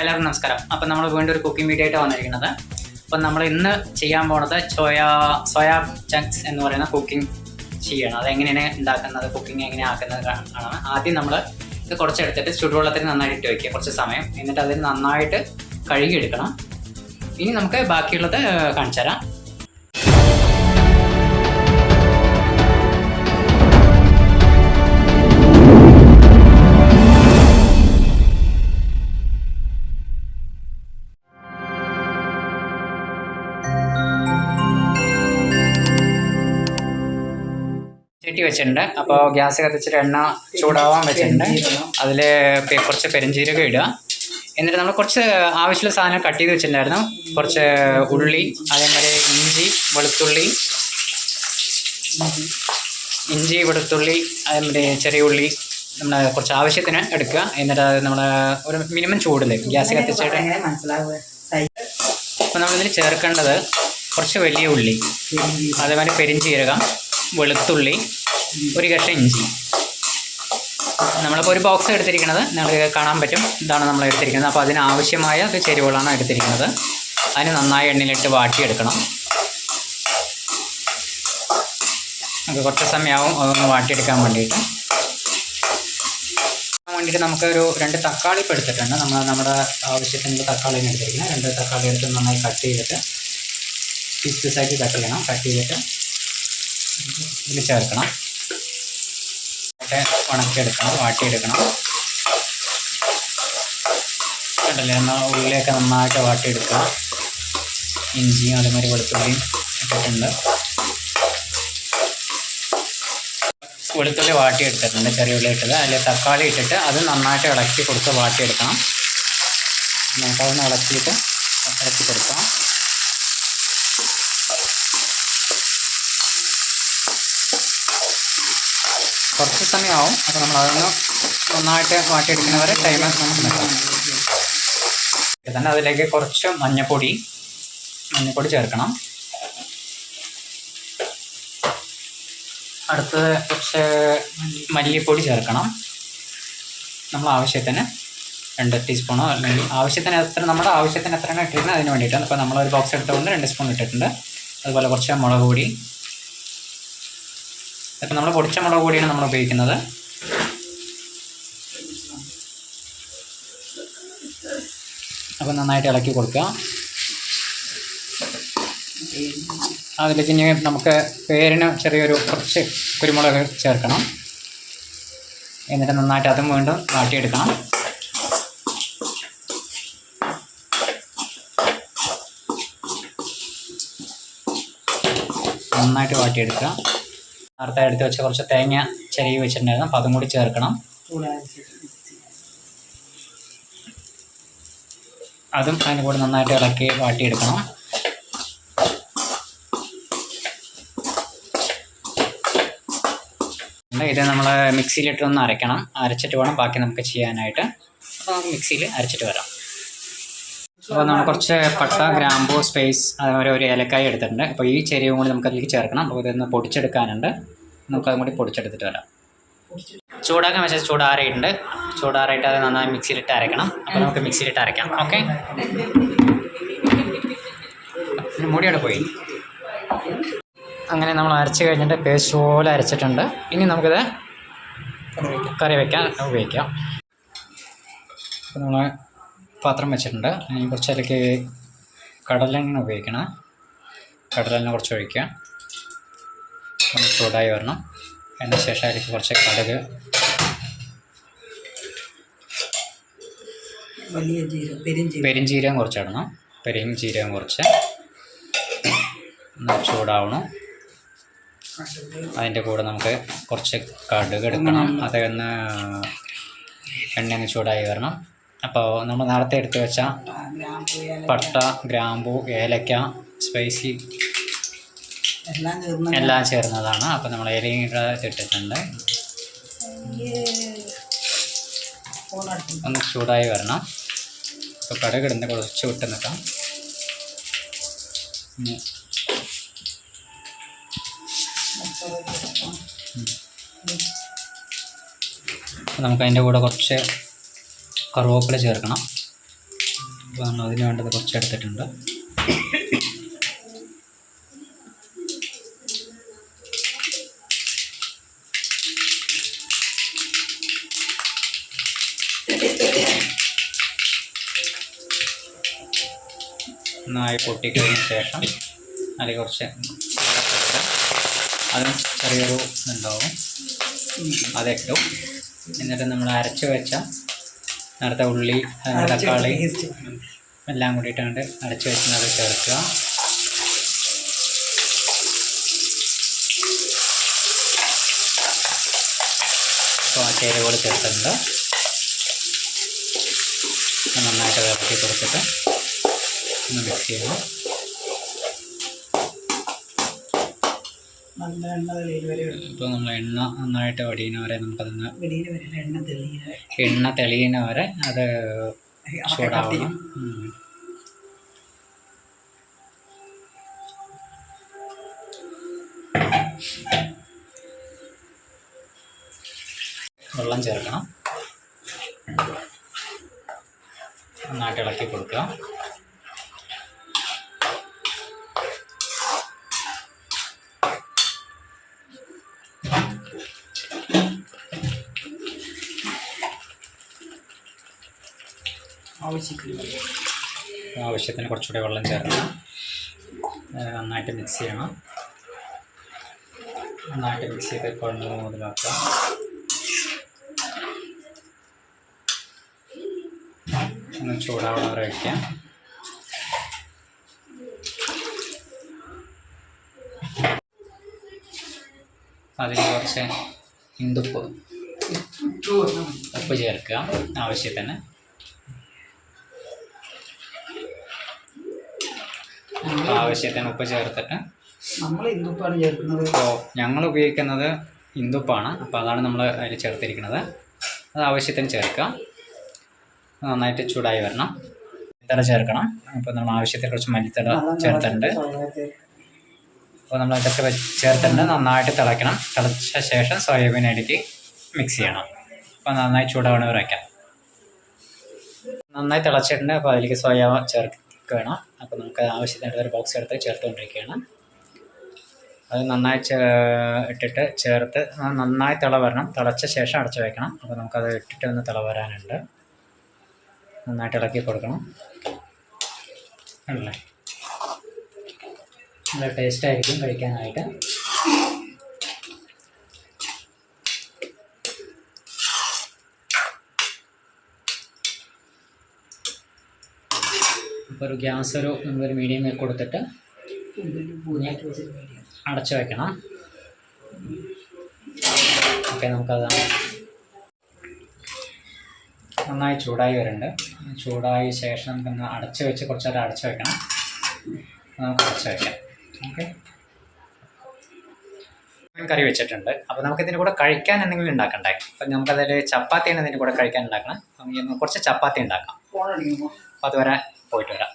എല്ലാവർക്കും നമസ്കാരം. അപ്പം നമ്മൾ വീണ്ടും ഒരു കുക്കിംഗ് വീഡിയോ ആയിട്ട് വന്നിരിക്കുന്നത്. അപ്പം നമ്മൾ ഇന്ന് ചെയ്യാൻ പോണത് സോയാ സോയാ ചങ്ക്സ് എന്ന് പറയുന്ന കുക്കിംഗ് ചെയ്യണം. അത് എങ്ങനെയാണ് ഉണ്ടാക്കുന്നത് കുക്കിംഗ് എങ്ങനെ ആക്കുന്നത് ആണ്. ആദ്യം നമ്മൾ ഇത് കുറച്ച് എടുത്തിട്ട് ചുടുവെള്ളത്തിൽ നന്നായിട്ട് ഇട്ട് വയ്ക്കുക കുറച്ച് സമയം. എന്നിട്ട് അതിന് നന്നായിട്ട് കഴുകിയെടുക്കണം. ഇനി നമുക്ക് ബാക്കിയുള്ളത് കാണിച്ചു തരാം ചട്ടി വെച്ചിട്ടുണ്ട്. അപ്പോൾ ഗ്യാസ് കത്തിച്ചിട്ട് എണ്ണ ചൂടാവാൻ വെച്ചിട്ടുണ്ട്. അതിൽ കുറച്ച് പെരുംജീരകം ഇടുക. എന്നിട്ട് നമ്മൾ കുറച്ച് ആവശ്യമുള്ള സാധനം കട്ട് ചെയ്ത് വെച്ചിട്ടുണ്ടായിരുന്നു. കുറച്ച് ഉള്ളി അതേമാതിരി ഇഞ്ചി വെളുത്തുള്ളി ഇഞ്ചി വെളുത്തുള്ളി അതേമാതിരി ചെറിയ ഉള്ളി നമ്മൾ കുറച്ച് ആവശ്യത്തിന് എടുക്കുക. എന്നിട്ട് അത് നമ്മൾ ഒരു മിനിമം ചൂടിൽ ഗ്യാസ് കത്തിച്ചിട്ട് അപ്പോൾ നമ്മളിതിൽ ചേർക്കേണ്ടത് കുറച്ച് വലിയ ഉള്ളി അതേമാതിരി പെരിഞ്ചീരകം വെളുത്തുള്ളി ഒരു കഷ്ണം ഇഞ്ചി. നമ്മളിപ്പോൾ ഒരു ബോക്സ് എടുത്തിരിക്കുന്നത് നിങ്ങൾക്ക് കാണാൻ പറ്റും. ഇതാണ് നമ്മൾ എടുത്തിരിക്കുന്നത്. അപ്പോൾ അതിനാവശ്യമായ ചേരുവകളാണ് എടുത്തിരിക്കുന്നത്. അതിന് നന്നായി എണ്ണയിലിട്ട് വാട്ടിയെടുക്കണം. നമുക്ക് കുറച്ച് സമയമാവും അതൊന്ന് വാട്ടിയെടുക്കാൻ വേണ്ടിയിട്ട്. വേണ്ടിയിട്ട് നമുക്കൊരു രണ്ട് തക്കാളി ഇപ്പോൾ എടുത്തിട്ടുണ്ട്. നമ്മൾ നമ്മുടെ ആവശ്യത്തിന് തക്കാളിയാണ് എടുത്തിരിക്കുന്നത്. രണ്ട് തക്കാളി എടുത്ത് നന്നായി കട്ട് ചെയ്തിട്ട് പീസ് പീസായിട്ട് കട്ട് ചെയ്യണം. കട്ട് ചെയ്തിട്ട് ഇതിൽ ചേർക്കണം. എന്നിട്ട് ഉണക്കിയെടുക്കണം വാട്ടിയെടുക്കണം. കണ്ടല്ലേ? എന്നാൽ ഉള്ളിയൊക്കെ നന്നായിട്ട് വാട്ടിയെടുക്കുക. ഇഞ്ചിയും അതേമാതിരി വെളുത്തുള്ളിയും ഇട്ടിട്ടുണ്ട്. വെളുത്തുള്ളി വാട്ടിയെടുത്തിട്ടുണ്ട് ചെറിയ ഉള്ളി ഇട്ടത്. അതിൽ തക്കാളി ഇട്ടിട്ട് അത് നന്നായിട്ട് ഇളക്കി കൊടുത്ത് വാട്ടിയെടുക്കണം. നമുക്കതൊന്ന് ഇളക്കിയിട്ട് ഇളക്കി കൊടുക്കാം. കുറച്ച് സമയമാവും. അപ്പോൾ നമ്മൾ അതൊന്ന് നന്നായിട്ട് വാട്ടിയെടുക്കുന്നവരെ ടൈം നമുക്ക് തന്നെ അതിലേക്ക് കുറച്ച് മഞ്ഞപ്പൊടി മഞ്ഞപ്പൊടി ചേർക്കണം. അടുത്തത് കുറച്ച് മല്ലിപ്പൊടി ചേർക്കണം. നമ്മൾ ആവശ്യത്തിന് രണ്ട് ടീസ്പൂണോ അല്ലെങ്കിൽ ആവശ്യത്തിന് എത്ര നമ്മുടെ ആവശ്യത്തിന് എത്രയാണ് ഇട്ടിരുന്നത് അതിന് വേണ്ടിയിട്ടാണ് അപ്പോൾ നമ്മളൊരു ബോക്സ് എടുത്തുകൊണ്ട് രണ്ട് സ്പൂൺ ഇട്ടിട്ടുണ്ട്. അതുപോലെ കുറച്ച് മുളക് പൊടി ഇപ്പം നമ്മൾ പൊടിച്ച മുളക് പൊടിയാണ് നമ്മൾ ഉപയോഗിക്കുന്നത്. അപ്പം നന്നായിട്ട് ഇളക്കി കൊടുക്കുക അതിലേക്ക് ഇനി നമുക്ക് പേരിന് ചെറിയൊരു കുറച്ച് കുരുമുളക് ചേർക്കണം. എന്നിട്ട് നന്നായിട്ട് അതും വീണ്ടും വാട്ടിയെടുക്കണം. നന്നായിട്ട് വാട്ടിയെടുക്കുക. നേരത്തെ എടുത്ത് വെച്ച കുറച്ച് തേങ്ങ ചെറിയ വെച്ചിട്ടുണ്ടായിരുന്നു. അപ്പോൾ അതും കൂടി ചേർക്കണം. അതും അതിന്റെ കൂടെ നന്നായിട്ട് ഇളക്കി വാട്ടിയെടുക്കണം. ഇത് നമ്മൾ മിക്സിയിലിട്ട് ഒന്ന് അരയ്ക്കണം. അരച്ചിട്ട് വേണം. ബാക്കി നമുക്ക് ചെയ്യാനായിട്ട്. അപ്പോൾ നമുക്ക് മിക്സിയിൽ അരച്ചിട്ട് വരാം. അപ്പോൾ നമ്മൾ കുറച്ച് പട്ട ഗ്രാമ്പൂ സ്പേസ് അതേപോലെ ഒരു ഏലക്കായ എടുത്തിട്ടുണ്ട്. അപ്പോൾ ഈ ചെരിവും കൂടി നമുക്ക് അതിലേക്ക് ചേർക്കണം. അപ്പോൾ ഇതൊന്ന് പൊടിച്ചെടുക്കാനുണ്ട്. നമുക്കതും കൂടി പൊടിച്ചെടുത്തിട്ട് വരാം. ചൂടാക്കാൻ വെച്ചാൽ ചൂടാറായിട്ടുണ്ട് ചൂടാറായിട്ട് അത് നന്നായി മിക്സിയിലിട്ട് അരയ്ക്കണം അപ്പോൾ നമുക്ക് മിക്സിയിലിട്ട് അരയ്ക്കാം ഓക്കെ? മുടിയോടെ പോയി. അങ്ങനെ നമ്മൾ അരച്ച് കഴിഞ്ഞിട്ട് പേസ്റ്റ് പോലെ അരച്ചിട്ടുണ്ട്. ഇനി നമുക്കിത് കറി വയ്ക്കാൻ ഉപയോഗിക്കാം. നമ്മൾ പാത്രം വെച്ചിട്ടുണ്ട്. ഇനി കുറച്ച് അതിലേക്ക് കടലെണ്ണ ഉപയോഗിക്കണം. കടലെണ്ണ കുറച്ച് ഒഴിക്കുക ഒന്ന് ചൂടായി വരണം. അതിന് ശേഷം അതിലേക്ക് കുറച്ച് കടുക്. വലിയ ജീരകം പെരിഞ്ചീരകം കുറച്ച് ഇടണം പെരിഞ്ചീരകം കുറച്ച്. ചൂടാവണം. അതിന്റെ കൂടെ നമുക്ക് കുറച്ച് കടുക് എടുക്കണം. അതൊന്ന് എണ്ണ ഒന്ന് ചൂടായി വരണം. അപ്പോൾ നമ്മൾ നേരത്തെ എടുത്തു വെച്ച പട്ട ഗ്രാമ്പു ഏലക്ക സ്പൈസി എല്ലാം ചേർന്നതാണ്. അപ്പോൾ നമ്മൾ ഏലയും ഇട്ടിട്ടുണ്ട്. ഒന്ന് ചൂടായി വരണം. അപ്പോൾ കടുക് ഇടുന്ന കുറച്ച് വിട്ട് നിൽക്കാം. നമുക്കതിന്റെ കൂടെ കുറച്ച് കറുവേപ്പില ചേർക്കണം. അപ്പോൾ അതിന് വേണ്ടത് കുറച്ച് എടുത്തിട്ടുണ്ട്. നന്നായി പൊട്ടിക്കഴിഞ്ഞ ശേഷം അതിൽ കുറച്ച് അതും ചെറിയൊരു ഇതുണ്ടാവും. അതിട്ടു എന്നിട്ട് നമ്മൾ അരച്ച് വെച്ച നേരത്തെ ഉള്ളി തക്കാളി എല്ലാം കൂടിയിട്ടാണ്ട് അരച്ച് അത് ചേർക്കുക. അപ്പോൾ ആ ചേരുവകൾ ചേർത്തിട്ടുണ്ട്. നന്നായിട്ട് ഇളക്കി കൊടുത്തിട്ട് ഒന്ന് മിക്സ് ചെയ്യണം. നല്ല എണ്ണ തെളിയിൽ വരെ. ഇപ്പോൾ നമ്മൾ എണ്ണ നന്നായിട്ട് വടിയുന്ന വരെ നമുക്കതൊന്ന് വെളിയിൽ വരെ എണ്ണ തെളിയിൽ എണ്ണ തെളിയുന്ന വരെ അത് ചൂടാവണം. വെള്ളം ചേർക്കണം. നന്നായിട്ട് ഇളക്കി കൊടുക്കുക. ആവശ്യത്തിന്. ആവശ്യത്തിന് കുറച്ചുകൂടെ വെള്ളം ചേർക്കണം. നന്നായിട്ട് മിക്സ് ചെയ്യണം. നന്നായിട്ട് മിക്സ് ചെയ്ത് കുഴഞ്ഞ് മുതലാക്കാം. ഒന്ന് ചൂടാവണം വയ്ക്കാം അതിൽ കുറച്ച് ഇന്ദുപ്പ്. ഇട്ട് ഉപ്പ് ചേർക്കുക. ആവശ്യത്തിന് ആവശ്യത്തിന് ഉപ്പ് ചേർത്തിട്ട്. നമ്മൾ ഇന്ദുപ്പാണ് ചേർക്കുന്നത്. അപ്പോൾ ഞങ്ങൾ ഉപയോഗിക്കുന്നത് ഇന്ദുപ്പാണ്. അപ്പോൾ അതാണ് നമ്മൾ അതിൽ ചേർത്തിരിക്കുന്നത്. അത് ആവശ്യത്തിന് ചേർക്കുക നന്നായിട്ട് ചൂടായി വരണം. മല്ലിത്തല ചേർക്കണം. അപ്പോൾ നമ്മൾ ആവശ്യത്തിന് കുറച്ച് മല്ലിത്തല ചേർത്തിട്ടുണ്ട്. അപ്പോൾ നമ്മൾ ഇതൊക്കെ വെച്ച് ചേർത്തിട്ടുണ്ട്. നന്നായിട്ട് തിളയ്ക്കണം. തിളച്ച ശേഷം സോയാബീൻ അടിക്ക് മിക്സ് ചെയ്യണം. അപ്പോൾ നന്നായി ചൂടാവണ വരെ വയ്ക്കാം. നന്നായി തിളച്ചിട്ടുണ്ട്. അപ്പോൾ അതിലേക്ക് സോയ ചേർക്കണം അപ്പോൾ നമുക്ക് ആവശ്യത്തിനുള്ള ഒരു ബോക്സ് എടുത്ത് ചേർത്തുകൊണ്ടിരിക്കുകയാണ്. അത് നന്നായി ഇട്ടിട്ട് ചേർത്ത് നന്നായി തിള വരണം. തിളച്ച ശേഷം അടച്ചു വയ്ക്കണം അപ്പോൾ നമുക്കത് ഇട്ടിട്ട് ഒന്ന് തിള വരാനുണ്ട്. നന്നായിട്ട് ഇളക്കി കൊടുക്കണം. അല്ലേ? നല്ല ടേസ്റ്റായിരിക്കും കഴിക്കാനായിട്ട്. അപ്പോൾ ഒരു ഗ്യാസ് ഒരു നമുക്കൊരു മീഡിയം കൊടുത്തിട്ട്. അടച്ചു വെക്കണം. ഓക്കെ നമുക്കത്. നന്നായി ചൂടായി വരുന്നുണ്ട് ചൂടായ ശേഷം നമുക്കൊന്ന് അടച്ചു വെച്ച് കുറച്ച് നേരം അടച്ചു വെക്കണം. നമുക്ക് അടച്ചു വെക്കാം. ഓക്കെ. കറി വെച്ചിട്ടുണ്ട്. അപ്പോൾ നമുക്ക് ഇതിന്റെ കൂടെ കഴിക്കാൻ എന്തെങ്കിലും ഉണ്ടാക്കണ്ടേ? അപ്പം നമുക്കതിൽ ചപ്പാത്തിയാണ് ഇതിന്റെ കൂടെ കഴിക്കാൻ ഉണ്ടാക്കണം. അപ്പം കുറച്ച് ചപ്പാത്തി ഉണ്ടാക്കാം. അപ്പോൾ അതുവരെ പോയിട്ട് വരാം.